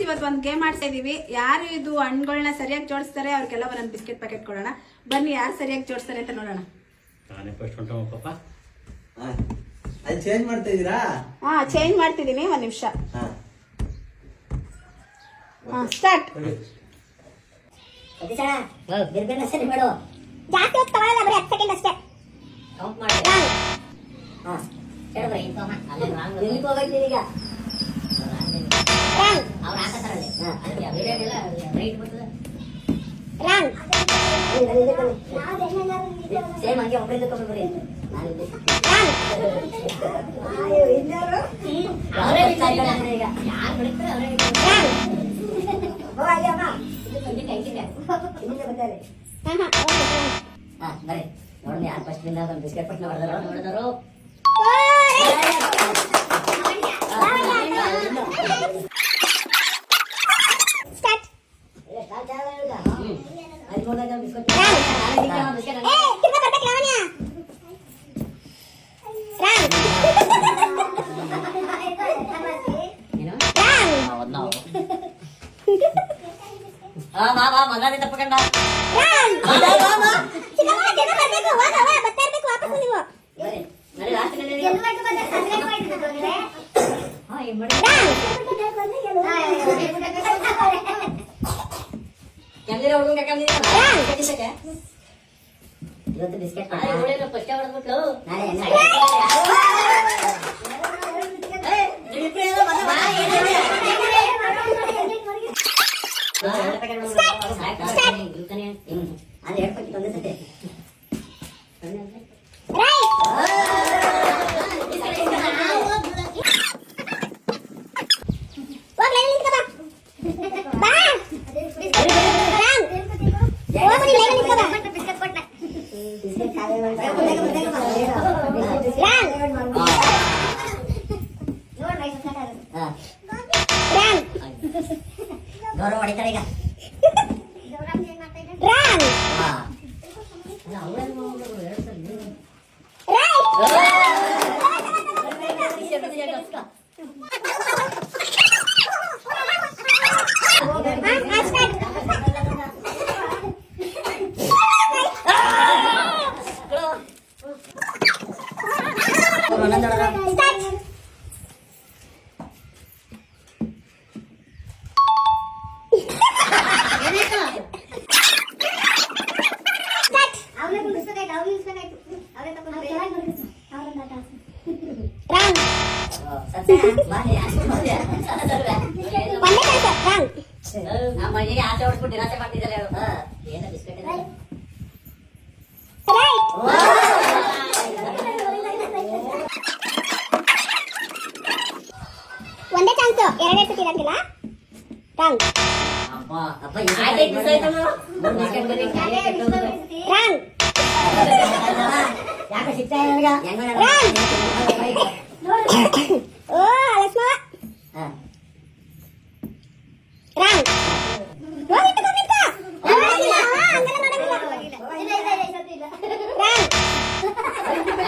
Friends ಇವತ್ತು ಒಂದು game ಆಡ್ತಾ ಇದೀವಿ. ಯಾರು ಇದು ಹಣ್ಣುಗಳನ್ನ ಸರಿಯಾಗಿ ಜೋಡಿಸ್ತಾರೆ ಅವ್ರಿಗೆಲ್ಲ ಒಂದೊಂದು ಬಿಸ್ಕೆಟ್ ಪ್ಯಾಕೆಟ್ ಕೊಡೋಣ. ಬನ್ನಿ ಯಾರು ಸರಿಯಾಗಿ ಜೋಡಿಸ್ತಾರೆ ಅಂತ ನೋಡೋಣ. ನಾನೇ ಫಸ್ಟ್ ಹೊಂಟವ ಪಾಪ. ಹಾ. ಅಲ್ಲಿ ಚೇಂಜ್ ಮಾಡ್ತಾ ಇದೀರಾ? ಹಾ ಚೇಂಜ್ ಮಾಡ್ತಿದ್ದೀನಿ ಒಂದ್ ನಿಮಿಷ. ಹಾ. ಹಾ ಸ್ಟಾರ್ಟ್ ಸತೀಶಣ್ಣ ಬಿರ್ಬಿರ್ನ ಸರಿ. ಮಾಡು ಜಾಸ್ತಿ ಹೊತ್ತು ತಗೊಳ್ಳಲ್ಲ ಬರೀ ಹತ್ತು ಸೆಕೆಂಡ್ ಅಷ್ಟೇ. ಕೌಂಟ್ ಮಾಡಿ. ಹಾ. ಹೇಳಿದ್ರೆ ಇಂಕಮ್ಮ ಅಲ್ಲಿ. ರಾಂಗ್ ಎಲ್ಲಿಗೆ ಹೋಗೈತಿ ಈಗ ಸೇಮ್ ಹಂಗೆ ಒಬ್ಬರಿಂದ ತಗೊಂಡು ಬರೀ ನಾನು ಇಲ್ಲಿ ಅವರೇ ವಿಚಾರ ಈಗ ಯಾರು ಬಿಡ್ತಾರೆ ಅವರೇ ಹಾ ಬರೀ ನೋಡಿ ಯಾರು ಫಸ್ಟ್ ಇಂದ ಒಂದು ಬಿಸ್ಕೆಟ್ ಪಟ್ನ ಹೊಡೆದಾರೋ ಹೊಡೆದಾರೋ ಬಿಸ್ಕೆಟ್ ಏ ತಿರ್ಗಾ ಬರ್ಬೇಕು ಲಾವಣ್ಯ ರಾಂಗ್ ಏನು ರಾಂಗ್ ಆ ಬಾ ಬಾ ಮಗದಿಂದ ತಪ್ಪಕಂಡ ರಾಂಗ್ ಬಾ ಬಾ ಬಾ ಚಿಕ್ಕಮ್ಮ ತಿರ್ಗಾ ಬರ್ಬೇಕು ಹೋಗ ಹೋಗ ಬರ್ತಾ ಇರ್ಬೇಕು ವಾಪಸ್ ನೀವು ಬರ್ರಿ ನಡಿ ಲಾಸ್ಟ್ ನಡಿ ಹಾ ಏನ್ ಮಾಡಿ ಕೆಮ್ಮಿರ ಹುಡುಗ ಕೆಮ್ಮಿರ ಇವತ್ತು ಬಿಸ್ಕೆಟ್ ಫಸ್ಟ್ ಹೊಡೆದ್ಬಿಟ್ಲು ಅದು ಪ್ಯಾಕೆಟ್ ಒಂದೇ ಸತಿ ಗೌರವ ಹೊಡಿತಾರ ಈಗ ರಾಂಗ್ ಹಾ ರೈಟ್ ಹಾ ಸ್ಟಾರ್ಟ್ ಸ್ಟಾರ್ಟ್ ಸ್ಟಾರ್ಟ್ ರಾಂಗ್ ಒಂದೇ ಕೆಲಸ ರಾಂಗ್ ನಮ್ಮ ಮನೆಗೆ ಆಸೆ ಹೊಡ್ಬಿಟ್ಟು ನಿರಾಸೆ ಮಾಡ್ತಿದ್ದಾರೆ ಅವರು ಏನ ಬಿಸ್ಕೆಟ್ ಇದೆ ರೈಟ್ ಒಂದೇ ಚಾನ್ಸ್ ಎರಡೇ ಸತಿ ಇರಂಗಿಲ್ಲ ರಾಂಗ್ ಅಪ್ಪ ಅಪ್ಪ ಆಯ್ತು ಮಿಸ್ ಆಯ್ತಲ್ಲ ಮೂರು ಬಿಸ್ಕೆಟ್ ಬರೀ ಖಾಲಿ ಕೆಟ್ಟೋಗ್ತದೆ. ರಾಂಗ್ ಯಾಕೆ ಸಿಗ್ತಾ ಇಲ್ಲ ನನಗ?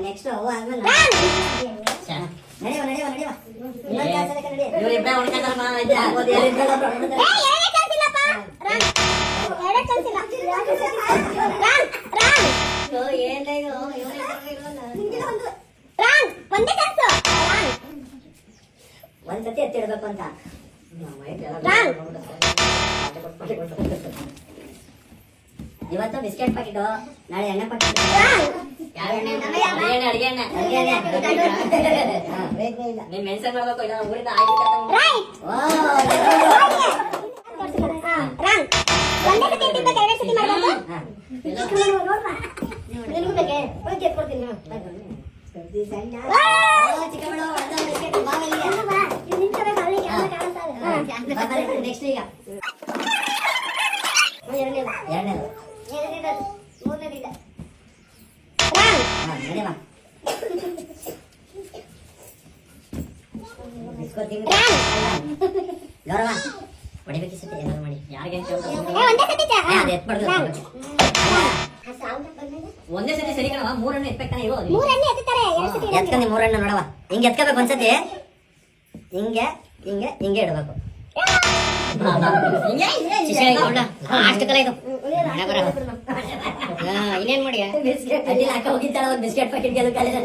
ನೆಕ್ಸ್ಟ್ ಅವು ಆದ್ಮೇಲೆ. ನಡೆಯುವ ಇದು? ಎತ್ತಿಡ್ಬೇಕು ಅಂತ. ಇವತ್ತು ಬಿಸ್ಕೆಟ್ ಪಾಕಿಟ್ ನಾಳೆ ಎಣ್ಣೆ ಯಾವ ಅಡಿಗೆ ಅಡ್ಗೆ ನೀನ್ ಮೆನ್ಷನ್ ಮಾಡ್ಬೇಕು ಇಲ್ಲ ಊರಿಂದ ಆಯ್ತು. ಹಾ. ಬಾ, ಬಾ, ಈಗ ಎರಡನೇದು. ಗೌರವ ಹೊಡಿಬೇಕು ಈ ಸತಿ ಏನಾದ್ರು ಮಾಡಿ. ಯಾರಿಗೆ ಅಂತ ಒಂದೇ ಸತಿ ಸರಿ ಕಣವ ಮೂರನ್ನು ಎತ್ಬೇಕಾನೆ ಇವು ಮೂರನ್ನೇ ಎತ್ತುತ್ತಾರೆ, ಎರಡು ಸತಿ ಇಡಂಗಿಲ್ಲ. ಎತ್ಕೊಂಡು ಮೂರನ್ನು ನೋಡವ ಹಿಂಗೆ ಎತ್ಕೋಬೇಕು ಒಂದ್ಸತಿ. ಹಿಂಗೆ ಹಿಂಗೆ ಹಿಂಗೆ ಇಡಬೇಕು. ಕಲೆ ಇದು ಇನ್ನೇನ್ ಮಾಡಿ ಅಡ್ಡಿಲ್ಲ ಹಾಕ ಹೋಗಿದ್ದಾಳ ಒಂದು ಬಿಸ್ಕೆಟ್ ಪ್ಯಾಕೆಟ್ ಗೆಲ್ಲ ಕಾಲೇಜ್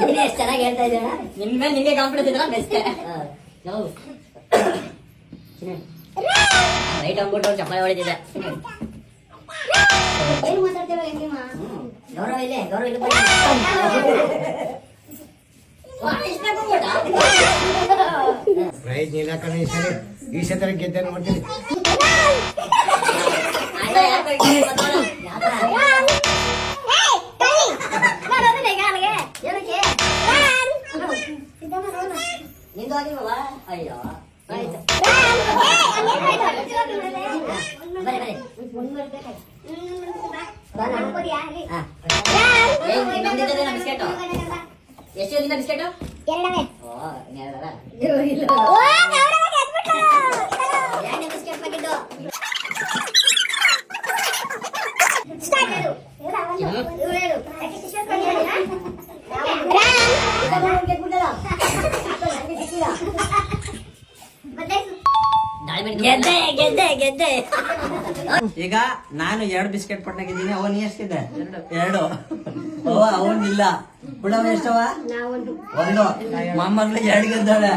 ನೀನೇ ಚೆನ್ನಾಗಿ ಹೇಳ್ತಾ ಇದ್ದೀರಾ ನಿನ್ ಮೇಲೆ ನಿಂಗೆ ಕಾನ್ಫಿಡೆನ್ಸ್ ಇದ್ರ ಬೆಸ್ಟ್ ರೈಟ್ ಅಂದ್ಬಿಟ್ಟು ಚಪ್ಪಾಳೆ ಹೊಡಿತಿದ್ದೆ? ಗೌರವ ಇದೆ ಗೌರವ ಇಲ್ಲ ಪ್ರೈಸ್ ನೀಲಕಣ ಈ ಸರಿ ಈ ಸತಿ ಗೆದ್ದೆ ನೋಡ್ತೀನಿ ರಾಮ್! ಏಯ್, ಕಳ್ಳಿ! ನಾನು ಹೋಗಿದ್ದೆ ಈಗ ಅಲ್ಲಿಗೆ. ಏನಕ್ಕೆ? ರಾಮ್! ಸಿದ್ದಮ್ಮ ನೋಡು. ನಿಂದು ಆಗಿಲ್ವಾ ಅಯ್ಯೋ ಆಯ್ತು ರಾಮ್! ಏಯ್, ಹಂಗೇನ್ ಆಯ್ತು? ಬರೀ ಬರೀ ಒಂದ್ ಬರ್ಬೇಕು. ಹ್ಮ್, ಬಾ. ಬಾ, ಮಾಡ್ಕೊಡ್ಯಾ? ಅಲ್ಲಿ. ಹಾ ರಾಮ್! ಏಯ್, ಇನ್ನೊಂದಿದೆ ಬಿಸ್ಕೆಟು ಎಷ್ಟು ದಿನ ಬಿಸ್ಕೆಟು ಎರಡನೇ. ಓ ಇನ್ನೆರಡಲ್ಲ ಓ, ಗೌರವ ಗೆದ್ಬಿಟ್ರು. ಎರಡನೇ ಬಿಸ್ಕೆಟ್ ಪ್ಯಾಕೆಟ್ Start ಮಾಡು. ಇವ್ರು ಅವನು. ಇವ್ರು ಹೇಳು. ಯಾಕೆ t-shirt ಬಂದಿದ್ದೀರಾ? ರಾಮ್! ಬದಲಾಯ್ಸು. ಗೆದ್ದೆ ಗೆದ್ದೆ ಗೆದ್ದೆ ಈಗ ನಾನು ಎರಡು ಬಿಸ್ಕೆಟ್ ಪಟ್ಟಾಗಿದ್ದೀನಿ ಅವನ್ ಎಷ್ಟಿದೆ? ಎರಡು. ಅವ ಇಲ್ಲ ಬಿಡವ ಎಷ್ಟವ? ಒಂದು. ಮೊಮ್ಮಗಳು ಎರಡು ಗೆದ್ದಾಳೆ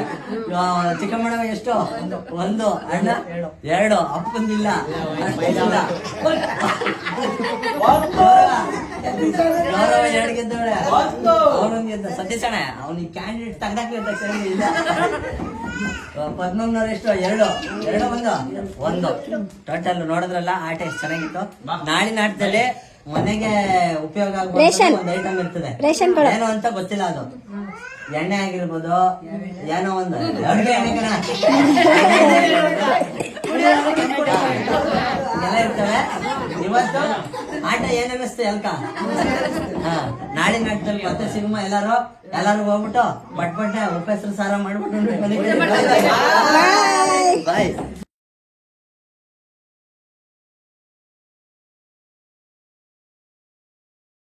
ಆ, ಚಿಕ್ಕಮ್ಮನವ ಎಷ್ಟು? ಒಂದು. ಅಣ್ಣ? ಎರಡು. ಅಪ್ಪಂದಿಲ್ಲ. ಇಲ್ಲ ಗೌರವ. ಎರಡು ಗೆದ್ದಾಳೆ ಅವನೊಂದು ಗೆದ್ದ. ಸತೀಶಣ್ಣ ಅವನಿಗೆ ಕ್ಯಾಂಡಿಡೇಟ್ ತೆಗ್ದಾಕ್ಬೇಕು ಸರಿ ಇಲ್ಲ. ಪದ್ಮಮ್ನವ್ರು ಎಷ್ಟು? ಎರಡು. ಎರಡು ಒಂದು? ಒಂದು. ಟೋಟಲ್ ನೋಡಿದ್ರಲ್ಲ ಆಟ ಎಷ್ಟು ಚೆನ್ನಾಗಿತ್ತು. ನಾಳಿನ ಆಟದಲ್ಲಿ ಮನೆಗೆ ಉಪಯೋಗ ಆಗುವ ಒಂದು ಐಟಮ್ ಇರ್ತದೆ. ಏನು ಅಂತ ಗೊತ್ತಿಲ್ಲ ಅದು. ಎಣ್ಣೆ ಆಗಿರ್ಬೋದು ಏನೋ ಒಂದು. ಅಡುಗೆ ಎಣ್ಣೆ ಎಲ್ಲ ಇರ್ತವೆ. ಇವತ್ತು ಆಟ ಏನಿಸ್ತು ಎಲ್ಕ ಹಾ ನಾಟಕದಲ್ಲಿ ಮತ್ತೆ ಸಿನಿಮಾ ಎಲ್ಲಾರು ಎಲ್ಲಾರು ಹೋಗ್ಬಿಟ್ಟು ಬಟ್ ಬಟ್ಟೆ ಉಪ್ಪೆಸರು ಸಾರ ಮಾಡ್ಬಿಟ್ಟು ಬಾಯ್